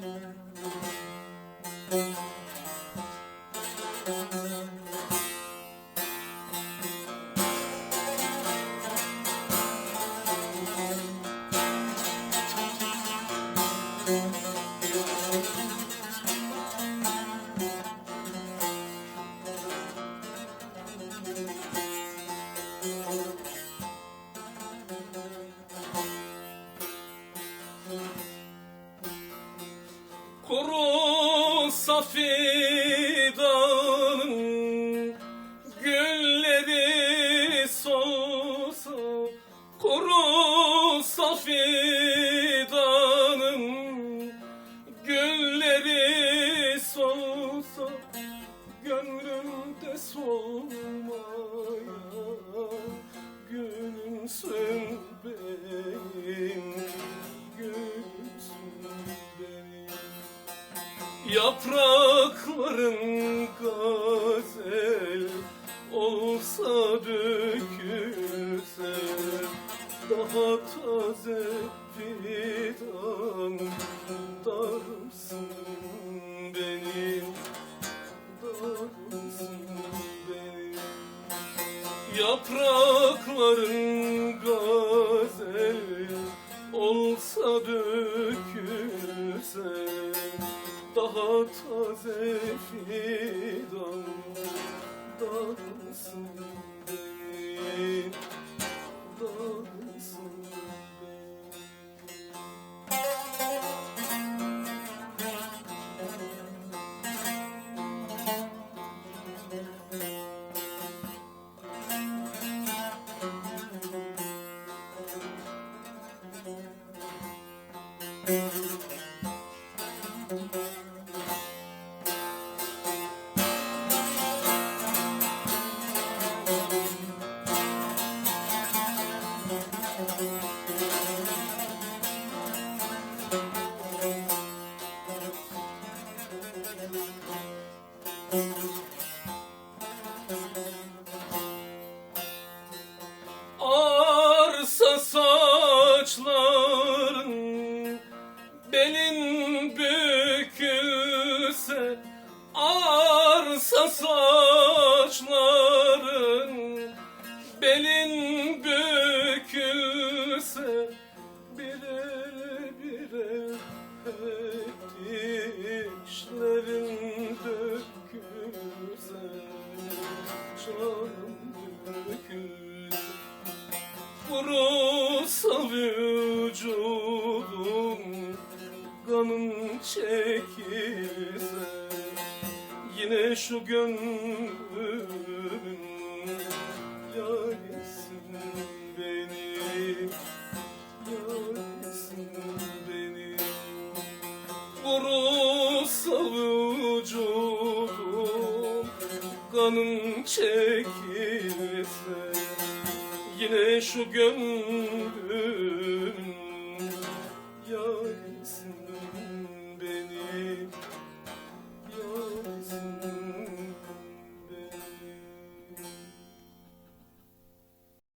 Müzik Kuru safidanın Yaprakların gazel olsa dökülse Daha taze fidan darımsın benim Darımsın benim. Yaprakların gazel taze fidan darılsın benim darılsın benim Arsa Arsa saçların belin bükülse Bire bire hep dişlerin dökülse Canım dökülse. Kurusa vücudum Kanın çekilse Yine şu gönlümün Yarisin benim Yarisin benim Kurusa vücudum Kanın çekilse Yine şu gönlümün